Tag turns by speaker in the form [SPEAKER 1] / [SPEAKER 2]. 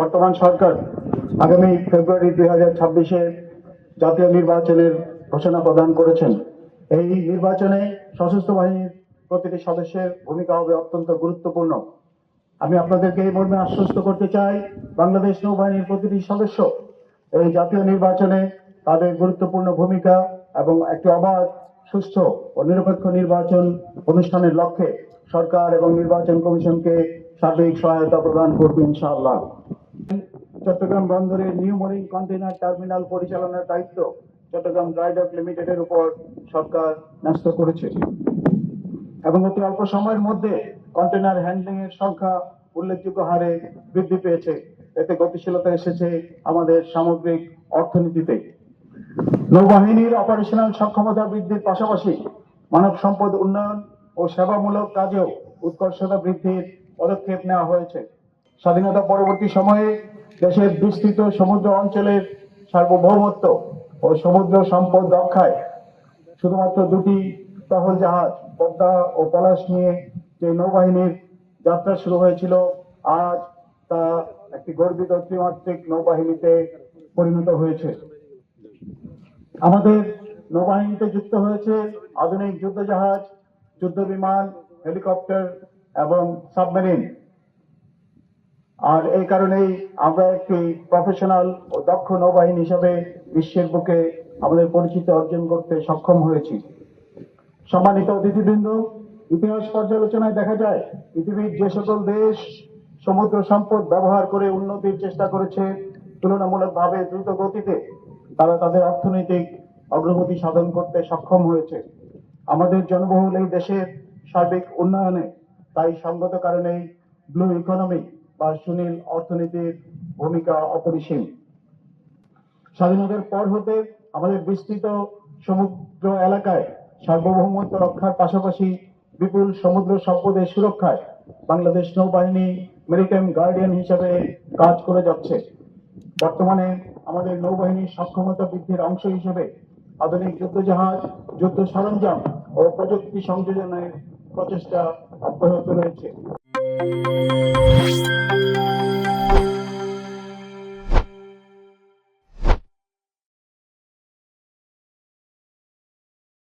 [SPEAKER 1] বর্তমান সরকার আগামী ফেব্রুয়ারি দুই হাজার ছাব্বিশে জাতীয় নির্বাচনের ঘোষণা প্রদান করেছেন। এই নির্বাচনে সশস্ত্র বাহিনীর প্রতিটি সদস্যের ভূমিকা হবে অত্যন্ত গুরুত্বপূর্ণ। আমি আপনাদেরকে এই মর্মে আশ্বস্ত করতে চাই, বাংলাদেশ নৌবাহিনীর প্রতিটি সদস্য এই জাতীয় নির্বাচনে তাদের গুরুত্বপূর্ণ ভূমিকা এবং একটি অবাধ সুস্থ ও নিরপেক্ষ নির্বাচন অনুষ্ঠানের লক্ষ্যে সরকার এবং নির্বাচন কমিশনকে সার্বিক সহায়তা প্রদান করবে ইনশাআল্লাহ। চট্টগ্রাম বন্দরের নিউ মরিং কন্টেইনার টার্মিনাল পরিচালনার দায়িত্ব চট্টগ্রাম ড্রাইডক লিমিটেডের উপর সরকার ন্যস্ত করেছে। এবং অতি অল্প সময়ের মধ্যে কন্টেনার হ্যান্ডলিং এর সংখ্যা উল্লেখযোগ্য হারে বৃদ্ধি পেয়েছে। এতে গতিশীলতা এসেছে আমাদের সামগ্রিক অর্থনীতিতে। নৌবাহিনীর অপারেশনাল সক্ষমতা বৃদ্ধির পাশাপাশি মানব সম্পদ উন্নয়ন ও সেবামূলক কাজেও উৎকর্ষতা বৃদ্ধির পদক্ষেপ নেওয়া হয়েছে। স্বাধীনতা পরবর্তী সময়ে দেশের বিস্তৃত সমুদ্র অঞ্চলের সার্বভৌমত্ব ও সমুদ্র সম্পদ রক্ষায় শুধুমাত্র দুটি টহল জাহাজ, পদ্মা ও পলাশ নিয়ে যে নৌবাহিনীর যাত্রা শুরু হয়েছিল, আজ তা একটি গর্বিত ত্রিমাত্রিক নৌবাহিনীতে পরিণত হয়েছে। আমাদের নৌবাহিনীতে যুক্ত হয়েছে আধুনিক যুদ্ধ জাহাজ যুদ্ধ বিমান হেলিকপ্টার এবং সাবমেরিন। আর এই কারণেই আমরা একটি প্রফেশনাল ও দক্ষ নৌবাহিনী হিসাবে বিশ্বের বুকে আমাদের পরিচিতি অর্জন করতে সক্ষম হয়েছি। সম্মানিত অতিথিবৃন্দ, ইতিহাস পর্যালোচনায় দেখা যায়, পৃথিবীর যে সকল দেশ সমুদ্র সম্পদ ব্যবহার করে উন্নতির চেষ্টা করেছে, তুলনামূলকভাবে দ্রুত গতিতে। তারা তাদের অর্থনৈতিক অগ্রগতি সাধন করতে সক্ষম হয়েছে। আমাদের জনবহুল এই দেশের সার্বিক উন্নয়নে তাই সঙ্গত কারণেই ব্লু ইকোনমি বা সুনীল অর্থনীতির ভূমিকা অপরিসীম। স্বাধীনতার পর হতে আমাদের বিস্তৃত সমুদ্র এলাকায় সার্বভৌমত্ব রক্ষার পাশাপাশি বিপুল সমুদ্র সম্পদের সুরক্ষায় বাংলাদেশ নৌবাহিনী মেরিটাইম গার্ডিয়ান হিসাবে কাজ করে যাচ্ছে। বর্তমানে আমাদের নৌবাহিনীর সক্ষমতা বৃদ্ধির অংশ হিসেবে আধুনিক যুদ্ধজাহাজ, যুদ্ধ সরঞ্জাম ও প্রযুক্তি সংযোজনের প্রচেষ্টা অব্যাহত রয়েছে।